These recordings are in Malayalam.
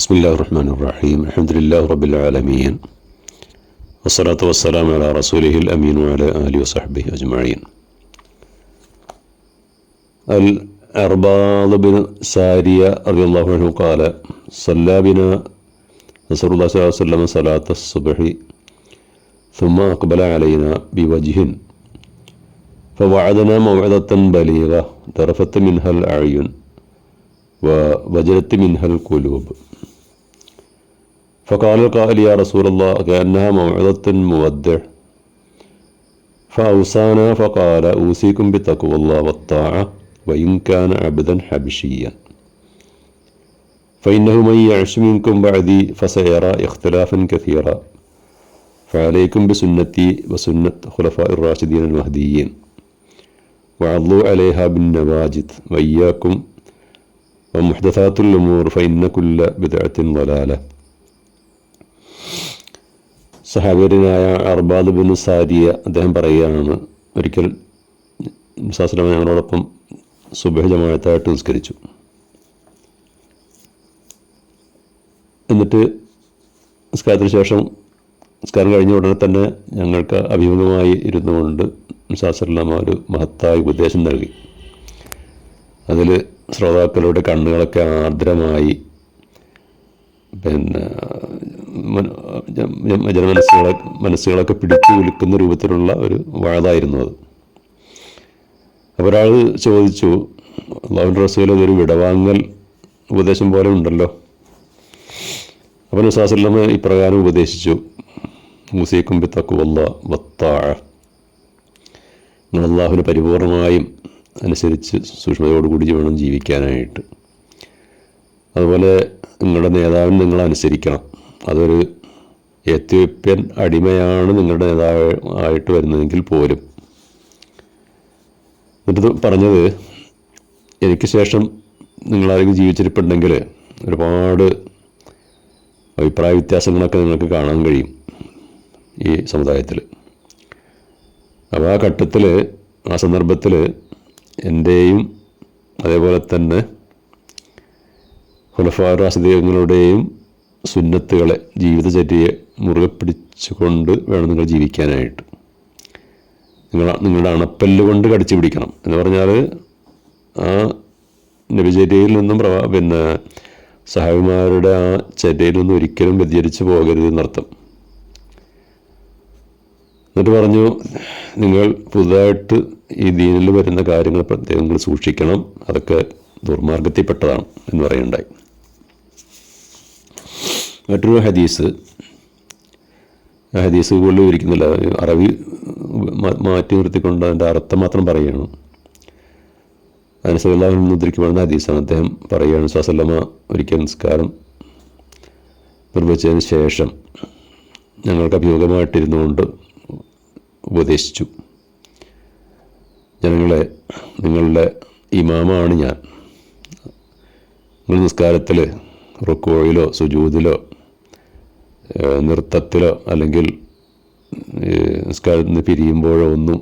بسم الله الرحمن الرحيم. الحمد لله رب العالمين. والصلاة والسلام على رسوله الأمين وعلى آله وصحبه أجمعين. الأرباض بن سارية رضي الله عنه قال صلى بنا رسول الله صلى الله عليه وسلم صلاة الصبح ثم أقبل علينا بوجه. فوعدنا موعظة بليغة ذرفت منها الأعين ووجلت منها القلوب. فقال القائل يا رسول الله كأنها موعظة مودع. فأوصانا فقال أوصيكم بتقوى الله والطاعة وإن كان عبدا حبشيا. فإنه من يعش منكم بعدي فسيرى اختلافا كثيرا. فعليكم بسنتي وسنة خلفاء الراشدين المهديين. وعضوا عليها بالنواجد وإياكم. ومحدثات الأمور فإن كل بدعة ضلالة. സഹാബിയനായ അർബാദ് ബിൻ സാരിയ അദ്ദേഹം പറയുകയാണ് ഒരിക്കൽ സാസ്ലമ ഞങ്ങളോടൊപ്പം സുബഹ ജമാഅത്തായിട്ട് നിസ്കരിച്ചു. എന്നിട്ട് നിസ്കാരത്തിന് ശേഷം നിസ്കാരം കഴിഞ്ഞ ഉടനെ തന്നെ ഞങ്ങൾക്ക് അഭിമുഖമായി ഇരുന്നുകൊണ്ട് ശാസ്ത്രലാമ ഒരു മഹത്തായ ഉപദേശം നൽകി. അതിൽ ശ്രോതാക്കളുടെ കണ്ണുകളൊക്കെ ആർദ്രമായി. പിന്നെ ജനമനസ്സുകളെ മനസ്സുകളൊക്കെ പിടിച്ചു കുലുക്കുന്ന രൂപത്തിലുള്ള ഒരു വാഴതായിരുന്നു അത്. ഒരാൾ ചോദിച്ചു അള്ളാഹുന്റെ റസൂൽ അതൊരു വിടവാങ്ങൽ ഉപദേശം പോലെ ഉണ്ടല്ലോ. അപ്പോൾ നസാസല്ലമ ഇപ്രകാരം ഉപദേശിച്ചു മുസീക്കും പിത്തക്കുവല്ല വത്താഴ നിങ്ങൾ അള്ളാഹുവിന് പരിപൂർണമായും അനുസരിച്ച് സൂക്ഷ്മതയോടുകൂടി വേണം ജീവിക്കാനായിട്ട്. അതുപോലെ നിങ്ങളുടെ നേതാവിന് നിങ്ങൾ അനുസരിക്കണം. അതൊരു എത്യോപ്യൻ അടിമയാണ് നിങ്ങളുടെ നേതാവ് ആയിട്ട് വരുന്നതെങ്കിൽ പോലും. എന്നിട്ട് പറഞ്ഞത് എനിക്ക് ശേഷം നിങ്ങളാരെങ്കിലും ജീവിച്ചിരിപ്പുണ്ടെങ്കിൽ ഒരുപാട് അഭിപ്രായ വ്യത്യാസങ്ങളൊക്കെ നിങ്ങൾക്ക് കാണാൻ കഴിയും ഈ സമുദായത്തിൽ. അപ്പോൾ ആ ഘട്ടത്തിൽ ആ സന്ദർഭത്തിൽ എന്റെയും അതേപോലെ തന്നെ ഹുലഫാറാസിദീയങ്ങളുടെയും സുന്നത്തുകളെ ജീവിതചര്യയെ മുറുകെ പിടിച്ചുകൊണ്ട് വേണം നിങ്ങൾ ജീവിക്കാനായിട്ട്. നിങ്ങൾ നിങ്ങളുടെ അണപ്പല്ല് കൊണ്ട് കടിച്ചു പിടിക്കണം എന്ന് പറഞ്ഞാൽ ആ നബിചര്യയിൽ നിന്നും പ്രവാ പിന്നെ സഹാബിമാരുടെ ആ ചര്യയിൽ നിന്നും ഒരിക്കലും വ്യതിചരിച്ച് പോകരുത് എന്നർത്ഥം. എന്നിട്ട് പറഞ്ഞു നിങ്ങൾ പുതുതായിട്ട് ഈ ദീനിൽ വരുന്ന കാര്യങ്ങൾ പ്രത്യേകം നിങ്ങൾ സൂക്ഷിക്കണം. അതൊക്കെ ദുർമാർഗത്തിൽപ്പെട്ടതാണ് എന്ന് പറയുണ്ടായി മറ്റൊരു ഹദീസ് ഹദീസ് കൂടുതൽ വിവരിക്കുന്നില്ല അറബി മാറ്റി നിർത്തിക്കൊണ്ട് അതിന്റെ അർത്ഥം മാത്രം പറയുകയാണ്. അനുസരിച്ചാൽ മുദ്രിക്കപ്പെടുന്ന ഹദീസാണ്. അദ്ദേഹം പറയുകയാണ് സ്വസല്ലമ ഒരിക്കൽ നിസ്കാരം നിർവഹിച്ചതിന് ശേഷം ഞങ്ങൾക്ക് അഭിമുഖമായിട്ടിരുന്നുകൊണ്ട് ഉപദേശിച്ചു. ജനങ്ങളെ നിങ്ങളുടെ ഇമാമാണ് ഞാൻ. നിങ്ങൾ നിസ്കാരത്തിൽ റുക്കോയിലോ സുജൂതിലോ നൃത്തത്തിലോ അല്ലെങ്കിൽ നിസ്കാരത്തിൽ നിന്ന് പിരിയുമ്പോഴോ ഒന്നും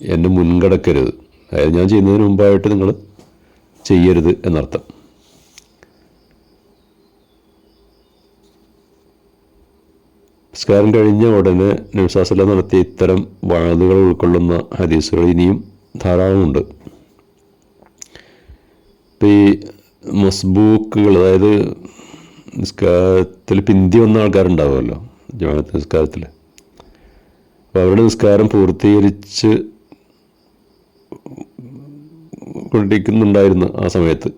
എന്നെ മുൻകടക്കരുത്. അതായത് ഞാൻ ചെയ്യുന്നതിന് മുമ്പായിട്ട് നിങ്ങൾ ചെയ്യരുത് എന്നർത്ഥം. നിസ്കാരം കഴിഞ്ഞ ഉടനെ നബ്സാസല്ല നടത്തിയ ഇത്തരം വാതുകൾ ഉൾക്കൊള്ളുന്ന ഹദീസുകൾ ഇനിയും ധാരാളമുണ്ട്. ഇപ്പം ഈ മസ്ബൂക്കുകൾ അതായത് നിസ്കാരത്തിൽ പിന്തി വന്ന ആൾക്കാരുണ്ടാവുമല്ലോ ജമാഅത്ത് നിസ്കാരത്തിൽ അപ്പോൾ അവരുടെ നിസ്കാരം പൂർത്തീകരിച്ച് കൊണ്ടിരിക്കുന്നുണ്ടായിരുന്നു ആ സമയത്ത്.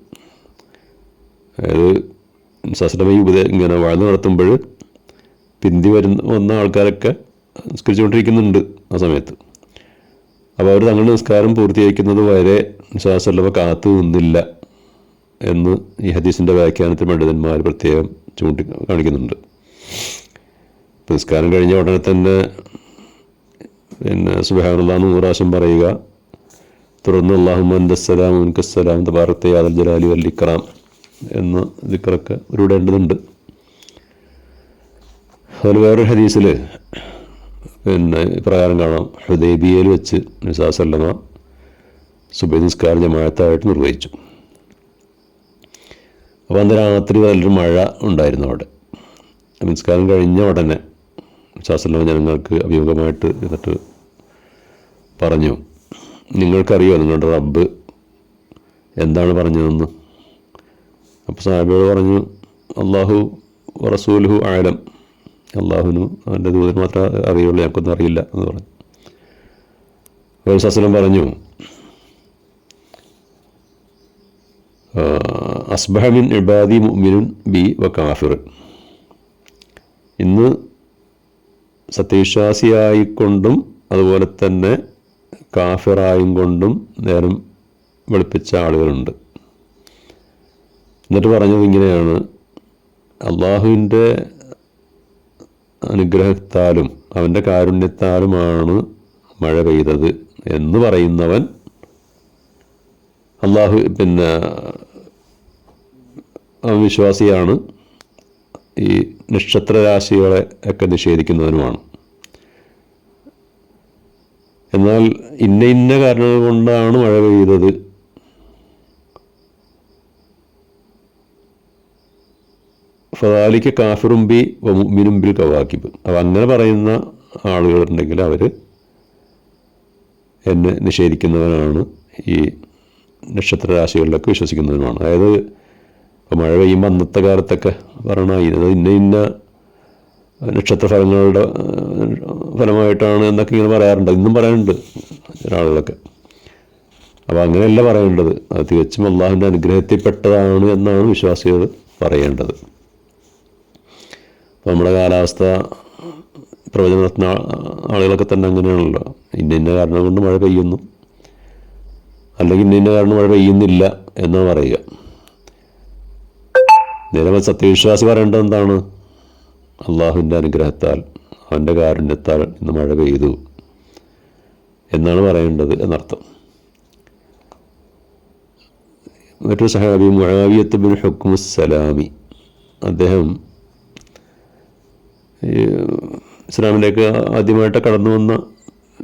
അതായത് സസ്ലമി ഉപദേ ഇങ്ങനെ വാഴ്ന്നു നടത്തുമ്പോൾ പിന്തി വരുന്ന വന്ന ആൾക്കാരൊക്കെ നിസ്കരിച്ചുകൊണ്ടിരിക്കുന്നുണ്ട് ആ സമയത്ത്. അപ്പോൾ അവർ തങ്ങളുടെ നിസ്കാരം പൂർത്തീകരിക്കുന്നത് വരെ ശാസ്ത്രലഭ കാത്തു നിന്നില്ല. എന്ന് ഈ ഹദീസിന്റെ വ്യാഖ്യാനത്തിൽ പണ്ഡിതന്മാർ പ്രത്യേകം ചൂണ്ടി കാണിക്കുന്നുണ്ട്. പുരസ്കാരം കഴിഞ്ഞ ഉടനെ തന്നെ പിന്നെ സുബഹാനുള്ള നൂറ് പ്രാവശ്യം പറയുക തുടർന്ന് അള്ളാഹു മന്ദസ്സലാം ഉൻകസ്സലാം തബാറത്തെ അദൽ ജലാലി വല്ലിക്കറാം എന്ന ദിക്കറൊക്കെ ഒരുവിടേണ്ടതുണ്ട് അതുപോലെ വേറൊരു ഹദീസിൽ പിന്നെ പ്രകാരം കാണാം. ഹുദൈബിയയിൽ വെച്ച് നിസാസല്ലമ സുബൈ നിസ്കാര ജമാഅത്തായിട്ട് നിർവഹിച്ചു. അപ്പോൾ അന്ന് രാത്രി നല്ലൊരു മഴ ഉണ്ടായിരുന്നു അവിടെ. നമസ്കാരം കഴിഞ്ഞ ഉടനെ ശാസ്ത്രലോക ജനങ്ങൾക്ക് അഭിമുഖമായിട്ട് എന്നിട്ട് പറഞ്ഞു നിങ്ങൾക്കറിയോ നിങ്ങളുടെ റബ്ബ് എന്താണ് പറഞ്ഞതെന്ന്? അപ്പോൾ സാഹിബോട് പറഞ്ഞു അള്ളാഹു റസൂലുഹു ആലം അള്ളാഹുവിനും അവന്റെ ദൂതന് മാത്രമേ അറിയുള്ളൂ ഞങ്ങൾക്കൊന്നും അറിയില്ല എന്ന് പറഞ്ഞു. ഒരു സസ്ലം പറഞ്ഞു അസ്ബഹമിൻ ഇബാദി മുഅ്മിനുൻ ബി വ കാഫിർ. ഇന്ന് സത്യവിശ്വാസിയായിക്കൊണ്ടും അതുപോലെ തന്നെ കാഫിറായും കൊണ്ടും നേരം വെളുപ്പിച്ച ആളുകളുണ്ട്. എന്നിട്ട് പറഞ്ഞത് ഇങ്ങനെയാണ്. അള്ളാഹുവിന്റെ അനുഗ്രഹത്താലും അവന്റെ കാരുണ്യത്താലുമാണ് മഴ പെയ്തത് എന്ന് പറയുന്നവൻ അള്ളാഹു പിന്നെ വിശ്വാസിയാണ് ഈ നക്ഷത്രരാശികളെ ഒക്കെ നിഷേധിക്കുന്നതിനുമാണ് എന്നാൽ ഇന്ന ഇന്ന കാരണങ്ങൾ കൊണ്ടാണ് മഴ പെയ്തത്. ഫതാലിക്ക് കാഫിറുംബി മിനുമ്പിൽ കവാക്കിബ്. അപ്പം അങ്ങനെ പറയുന്ന ആളുകളുണ്ടെങ്കിൽ അവർ എന്നെ നിഷേധിക്കുന്നവരാണ് ഈ നക്ഷത്രരാശികളിലൊക്കെ വിശ്വസിക്കുന്നതുമാണ്. അതായത് ഇപ്പോൾ മഴ പെയ്യുമ്പോൾ അന്നത്തെ കാലത്തൊക്കെ പറയണ ഇത് ഇന്ന ഇന്ന നക്ഷത്രഫലങ്ങളുടെ ഫലമായിട്ടാണ് എന്നൊക്കെ ഇങ്ങനെ പറയാറുണ്ട്. ഇന്നും പറയാറുണ്ട് ചില ആളുകളൊക്കെ അപ്പോൾ അങ്ങനെയല്ല പറയേണ്ടത്. അത് തികച്ചും അള്ളാഹുവിന്റെ അനുഗ്രഹത്തിൽപ്പെട്ടതാണ് എന്നാണ് വിശ്വാസികൾ പറയേണ്ടത്. അപ്പോൾ നമ്മുടെ കാലാവസ്ഥ പ്രവചനം ആളുകളൊക്കെ തന്നെ അങ്ങനെയാണല്ലോ. ഇന്ന ഇന്ന കാരണം കൊണ്ട് മഴ പെയ്യുന്നു. അല്ലെങ്കിൽ ഇന്ന കാരണം മഴ പെയ്യുന്നില്ല എന്നാണ് പറയുക. നിലവിൽ സത്യവിശ്വാസി പറയേണ്ടത് എന്താണ്? അള്ളാഹുവിന്റെ അനുഗ്രഹത്താൽ അവന്റെ കാരുണ്യത്താൽ ഇന്ന് മഴ പെയ്തു എന്നാണ് പറയേണ്ടത് എന്നർത്ഥം. മറ്റൊരു സഹാബി മുഴാവിയത്ത് ബിൻ ഹുക്കുമുസലാമി അദ്ദേഹം ഇസ്ലാമിലേക്ക് ആദ്യമായിട്ട് കടന്നു വന്ന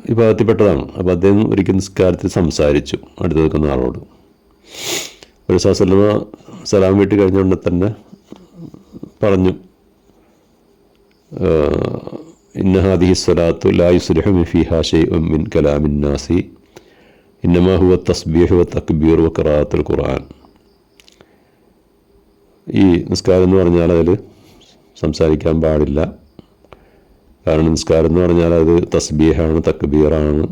വിഭാഗത്തിൽപ്പെട്ടതാണ് അപ്പോൾ അദ്ദേഹം ഒരിക്കൽ നിസ്കാരത്തിൽ സംസാരിച്ചു അടുത്ത് നിൽക്കുന്ന ആളോട്. ഒരു സലമ സലാം വീട്ടിൽ കഴിഞ്ഞുകൊണ്ട് തന്നെ പറഞ്ഞു ഇന്ന ഹാദിഹി സ്വലാത്തു ലായു യുസ്ലിഹു ഹാഷെ ഫിഹാ ഷൈഉൻ മിൻ കലാമിൻ നാസി ഇന്നമാഹുവ തസ്ബീഹ് വ തക്ബീർ വ ഖിറാഅത്തുൽ ഖുർആൻ. ഈ നിസ്കാരം എന്ന് പറഞ്ഞാൽ അതിൽ സംസാരിക്കാൻ പാടില്ല. കാരണം നിസ്കാരം എന്ന് പറഞ്ഞാൽ അത് തസ്ബീഹാണ് തക്ബീറാണ്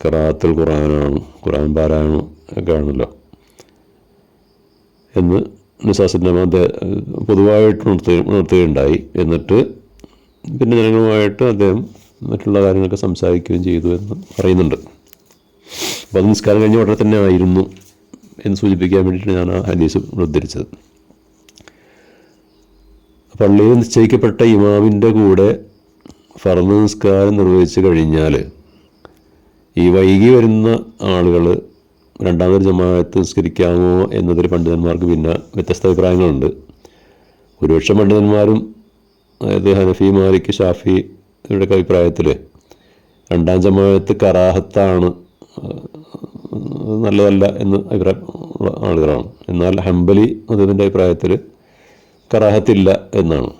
കറാത്തിൽ ഖുറാനാണ് ഖുറാൻ പാരായണം ഒക്കെ ആണല്ലോ എന്ന് നിസാസിന്റെ പൊതുവായിട്ട് നിർത്തി നിർത്തുകയുണ്ടായി എന്നിട്ട് പിന്നെ ജനങ്ങളുമായിട്ട് അദ്ദേഹം മറ്റുള്ള കാര്യങ്ങളൊക്കെ സംസാരിക്കുകയും ചെയ്തു എന്ന് പറയുന്നുണ്ട്. അപ്പോൾ അത് നിസ്കാരം കഴിഞ്ഞ ഉടനെ തന്നെ ആയിരുന്നു എന്ന് സൂചിപ്പിക്കാൻ വേണ്ടിയിട്ട് ഞാൻ ആ ഹദീസ് ഉദ്ധരിച്ചത്. പള്ളിയിൽ നിശ്ചയിക്കപ്പെട്ട ഇമാമിന്റെ കൂടെ ഫർദ് നിസ്കാരം നിർവഹിച്ചു കഴിഞ്ഞാൽ ഈ വൈകി വരുന്ന ആളുകൾ രണ്ടാമതൊരു ജമാഅത്ത് നിസ്കരിക്കാമോ എന്നതിൽ പണ്ഡിതന്മാർക്ക് പിന്നെ വ്യത്യസ്ത അഭിപ്രായങ്ങളുണ്ട്. ഭൂരിപക്ഷം പണ്ഡിതന്മാരും അതായത് ഹനഫി മാലിക് ഷാഫി ഇവരുടെയൊക്കെ അഭിപ്രായത്തിൽ രണ്ടാം ജമാഅത്ത് കറാഹത്താണ് നല്ലതല്ല എന്ന് അഭിപ്രായം ആളുകളാണ്. എന്നാൽ ഹംബലി അദ്ദേഹത്തിന്റെ അഭിപ്രായത്തിൽ കറാഹത്തില്ല എന്നാണ്.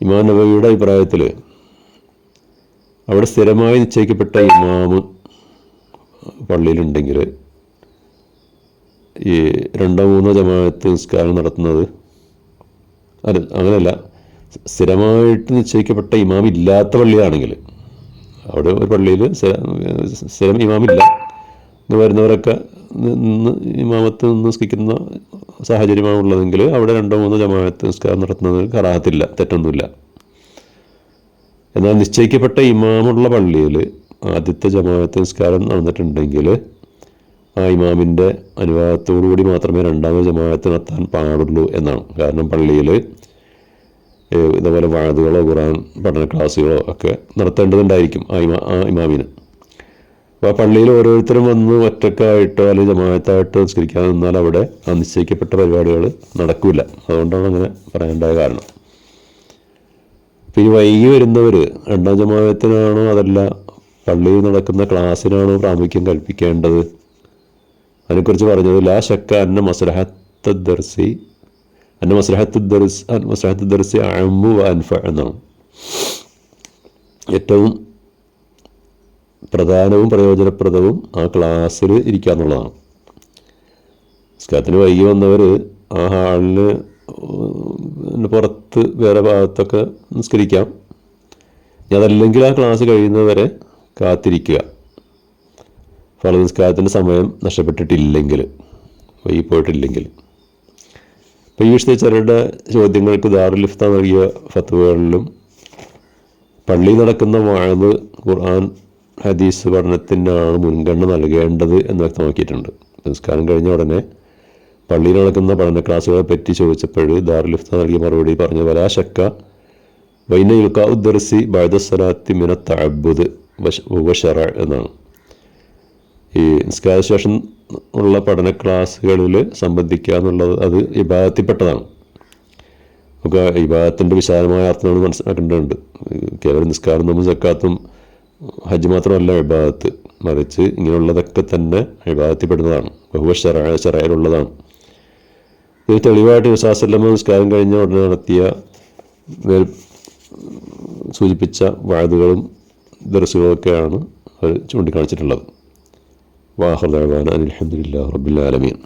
ഇമാം നബവിയുടെ അഭിപ്രായത്തിൽ അവിടെ സ്ഥിരമായി നിശ്ചയിക്കപ്പെട്ട ഇമാമ് പള്ളിയിലുണ്ടെങ്കിൽ ഈ രണ്ടോ മൂന്നോ ജമാഅത്ത് നിസ്കാരം നടത്തുന്നത് അല്ല അങ്ങനെയല്ല സ്ഥിരമായിട്ട് നിശ്ചയിക്കപ്പെട്ട ഇമാം ഇല്ലാത്ത പള്ളിയാണെങ്കിൽ അവിടെ ഒരു പള്ളിയിൽ സ്ഥിരം ഇമാമില്ല ഇന്ന് വരുന്നവരൊക്കെ നിന്ന് ഇമാമത്ത് നിസ്കരിക്കുന്ന സാഹചര്യമാണ് ഉള്ളതെങ്കിൽ അവിടെ രണ്ടോ മൂന്നോ ജമാഅത്ത് നിസ്കാരം നടത്തുന്നത് കറാഹത്തില്ല തെറ്റൊന്നുമില്ല. എന്നാൽ നിശ്ചയിക്കപ്പെട്ട ഇമാമുള്ള പള്ളിയിൽ ആദ്യത്തെ ജമാഅത്ത് നിസ്കാരം നടന്നിട്ടുണ്ടെങ്കിൽ ആ ഇമാമിന്റെ അനുവാദത്തോടുകൂടി മാത്രമേ രണ്ടാമത് ജമാഅത്ത് നടത്താൻ പാടുള്ളൂ എന്നാണ്. കാരണം പള്ളിയിൽ ഇതേപോലെ വാഴതുകളോ ഖുറാൻ പഠന ക്ലാസ്സുകളോ ഒക്കെ നടത്തേണ്ടതുണ്ടായിരിക്കും ആ ഇമാ ആ ഇമാമിന്. അപ്പോൾ ആ പള്ളിയിൽ ഓരോരുത്തരും വന്ന് ഒറ്റക്കായിട്ടോ അല്ലെങ്കിൽ ജമായത്തായിട്ടോ നിസ്കരിക്കാൻ നിന്നാൽ അവിടെ ആ നിശ്ചയിക്കപ്പെട്ട പരിപാടികൾ നടക്കില്ല അതുകൊണ്ടാണ് അങ്ങനെ പറയേണ്ടായ കാരണം. അപ്പോൾ ഈ വൈകി വരുന്നവർ രണ്ടാം ജമായത്തിനാണോ അതല്ല പള്ളിയിൽ നടക്കുന്ന ക്ലാസ്സിനാണോ പ്രാമുഖ്യം കൽപ്പിക്കേണ്ടത്? അതിനെക്കുറിച്ച് പറഞ്ഞത് ലാ ശക്ക അന്ന മസ്ലഹ ദർസി അന്ന മസ്ലഹത്ത് ദർസ് മസ്ലഹത്ത് ദർസി അമ്മു അൻഫ എന്നാണ്. ഏറ്റവും പ്രധാനവും പ്രയോജനപ്രദവും ആ ക്ലാസ്സിൽ ഇരിക്കുക എന്നുള്ളതാണ്. നിസ്കാരത്തിന് വൈകി വന്നവർ ആ ഹാളിന് പുറത്ത് വേറെ ഭാഗത്തൊക്കെ നിസ്കരിക്കാം. അതല്ലെങ്കിൽ ആ ക്ലാസ് കഴിയുന്നവരെ കാത്തിരിക്കുക. ഫല നിസ്കാരത്തിന്റെ സമയം നഷ്ടപ്പെട്ടിട്ടില്ലെങ്കിൽ വൈകി പോയിട്ടില്ലെങ്കിൽ. അപ്പോൾ ഈ വിഷയത്തിൽ ചിലരുടെ ചോദ്യങ്ങൾക്ക് ദാറുലിഫ്ത നൽകിയ ഫത്തുവകളിലും പള്ളി നടക്കുന്ന വാഴന്ന് ഖുർആൻ ഹദീസ് പഠനത്തിനാണ് മുൻഗണന നൽകേണ്ടത് എന്ന് വ്യക്തമാക്കിയിട്ടുണ്ട് നിസ്കാരം കഴിഞ്ഞ ഉടനെ പള്ളിയിൽ നടക്കുന്ന പഠന ക്ലാസ്സുകളെ പറ്റി ചോദിച്ചപ്പോൾ ദാറുലിഫ്ത നൽകിയ മറുപടി പറഞ്ഞു വലാശക്ക വൈന യുൽക്ക ഉദ്ദർസി ബൈദസ്സലാത്തി മിന തഅബ്ബുദ് വഷറ എന്നാണ്. ഈ നിസ്കാര ശേഷം ഉള്ള പഠന ക്ലാസ്സുകളിൽ സംബന്ധിക്കുക എന്നുള്ളത് അത് വിഭാഗത്തിൽപ്പെട്ടതാണ് നമുക്ക് വിഭാഗത്തിന്റെ വിശാലമായ അർത്ഥം നമ്മൾ മനസ്സിലാക്കേണ്ടതുണ്ട്. കേവലം നിസ്കാരം നമ്മൾ സക്കാത്തും ഹജ്ജ് മാത്രമല്ല വിഭാഗത്ത് മറിച്ച് ഇങ്ങനെയുള്ളതൊക്കെ തന്നെ വിഭാഗത്തിൽപ്പെടുന്നതാണ് ബഹുവ ഷറായ ഷറായിലുള്ളതാണ് ഇത് തെളിവായിട്ട് വിശ്വാസല്ലമ്മ നിസ്കാരം കഴിഞ്ഞ ഉടനെ നടത്തിയ സൂചിപ്പിച്ച വാഴുതുകളും ദർസുകളൊക്കെയാണ് അവർ ചൂണ്ടിക്കാണിച്ചിട്ടുള്ളത്. വാഹർദാൻ അലഹമുല്ലാ റബ്ബുലാലമീൻ